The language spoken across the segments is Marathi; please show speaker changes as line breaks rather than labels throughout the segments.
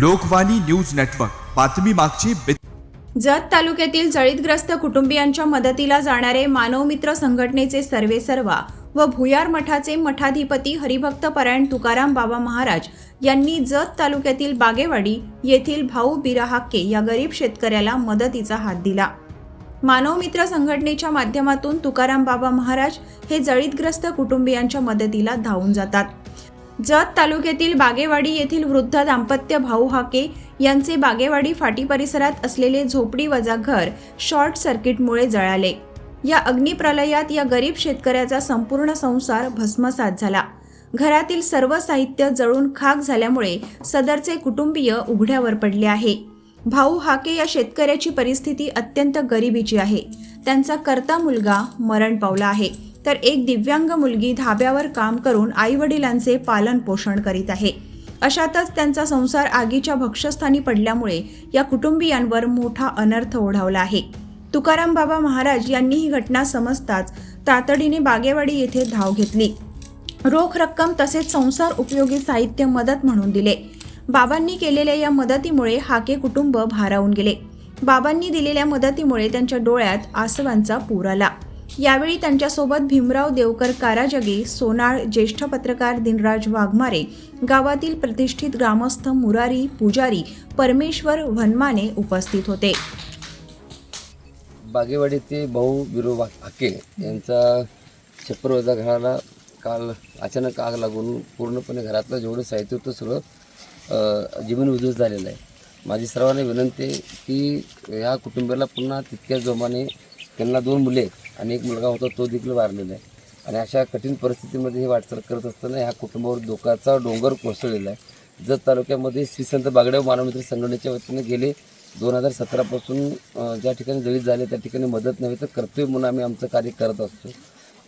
Lokvani news network. बातमी मागची
जत तालुक्यातील जळीतग्रस्त कुटुंबियांच्या मदतीला जाणारे मानवमित्र संघटनेचे सर्वेसर्वा व भुयार मठाचे मठाधिपती हरिभक्त परायण तुकाराम बाबा महाराज यांनी जत तालुक्यातील बागेवाडी येथील भाऊ बिराहाक्के या गरीब शेतकऱ्याला मदतीचा हात दिला. मानवमित्र संघटनेच्या माध्यमातून तुकाराम बाबा महाराज हे जळीतग्रस्त कुटुंबियांच्या मदतीला धावून जातात. जत तालुक्यातील बागेवाडी येथील वृद्ध दाम्पत्य भाऊ हाके यांचे बागेवाडी फाटी परिसरात असलेले झोपडी वजा घर शॉर्ट सर्किटमुळे जळाले. या अग्निप्रलयात या गरीब शेतकऱ्याचा संपूर्ण संसार भस्मसात झाला. घरातील सर्व साहित्य जळून खाक झाल्यामुळे सदरचे कुटुंबीय उघड्यावर पडले आहे. भाऊ हाके या शेतकऱ्याची परिस्थिती अत्यंत गरिबीची आहे. त्यांचा करता मुलगा मरण पावला आहे. तर एक दिव्यांग मुलगी धाब्यावर काम करून आई वडिलांचे पालन पोषण करीत आहे. अशातच त्यांचा संसार आगीच्या भक्षस्थानी पडल्यामुळे या कुटुंबियांवर मोठा अनर्थ ओढावला आहे. तुकाराम बाबा महाराज यांनी ही घटना समजताच तातडीने बागेवाडी येथे धाव घेतली. रोख रक्कम तसेच संसार उपयोगी साहित्य मदत म्हणून दिले. बाबांनी केलेल्या या मदतीमुळे हाके कुटुंब भारावून गेले. बाबांनी दिलेल्या मदतीमुळे त्यांच्या डोळ्यात आसवांचा पूर आला. यावेळी त्यांच्यासोबत भीमराव देवकर काराजगे सोनाळ ज्येष्ठ पत्रकार दिनराज वाघमारे गावातील प्रतिष्ठित ग्रामस्थ मुरारी पुजारी परमेश्वर वनमाने उपस्थित होते.
बागेवाडीचे भाऊ बिरो हाके यांचा छप्परवजा घराला काल अचानक आग लागून पूर्णपणे घरातलं जेवढं साहित्य होतं सगळं जीवन उद्ध्वस्त झालेलं आहे. माझी सर्वांना विनंती आहे की ह्या कुटुंबाला पुन्हा तितक्याच जोमाने त्यांना दोन मुले आहेत. आणि एक मुलगा होता तो देखील वारलेला आहे. आणि अशा कठीण परिस्थितीमध्ये हे वाटचाल करत असताना ह्या कुटुंबावर धोकाचा डोंगर कोसळलेला आहे. जत तालुक्यामध्ये श्री संत बागडेव मानवमित्र संघटनेच्या वतीने गेले दोन हजार सतरापासून ज्या ठिकाणी जळीत झाले त्या ठिकाणी मदत नव्हे तर कर्तव्य म्हणून आम्ही आमचं कार्य करत असतो.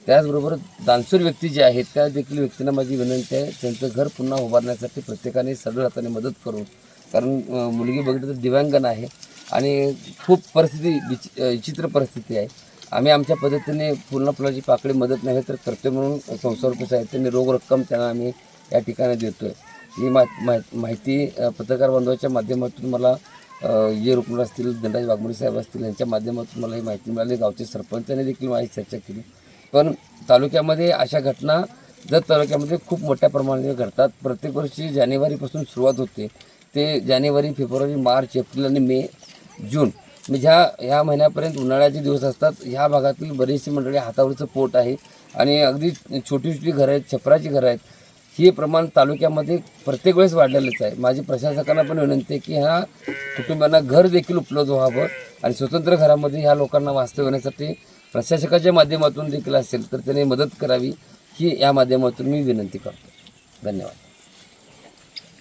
त्याचबरोबर दानशूर व्यक्ती जे आहेत त्या देखील व्यक्तींना माझी विनंती आहे त्यांचं घर पुन्हा उभारण्यासाठी प्रत्येकाने सरळ हाताने मदत करू कारण मुलगी बघितलं तर दिव्यांगन आहे. आणि खूप परिस्थिती विचि विचित्र परिस्थिती आहे. आम्ही आमच्या पद्धतीने पूर्ण फुलाची पाकळी मदत नव्हे तर करते म्हणून संसार साहित्याने रोख रक्कम त्यांना आम्ही या ठिकाणी देतो आहे ही मा माहिती पत्रकार बांधवाच्या माध्यमातून मला जे रुग्ण असतील धनराज वाघमोडी साहेब असतील यांच्या माध्यमातून मला ही माहिती मिळाली. गावचे सरपंचाने देखील माझी चर्चा केली. पण तालुक्यामध्ये अशा घटना जर तालुक्यामध्ये खूप मोठ्या प्रमाणात घडतात. प्रत्येक वर्षी जानेवारीपासून सुरुवात होते. ते जानेवारी फेब्रुवारी मार्च एप्रिल आणि मे जून म्हणजे ह्या ह्या महिन्यापर्यंत उन्हाळ्याचे दिवस असतात. ह्या भागातील बरीचशी मंडळी हातावरचं पोट आहे आणि अगदी छोटी छोटी घरं आहेत छपराची घरं आहेत. हे प्रमाण तालुक्यामध्ये प्रत्येक वेळेस वाढलेलंच आहे. माझी प्रशासकांना पण विनंती आहे की ह्या कुटुंबांना घर देखील उपलब्ध व्हावं आणि स्वतंत्र घरामध्ये ह्या लोकांना वास्तव्य होण्यासाठी प्रशासकाच्या माध्यमातून देखील असेल तर त्याने मदत करावी ही या माध्यमातून मी विनंती करतो. धन्यवाद.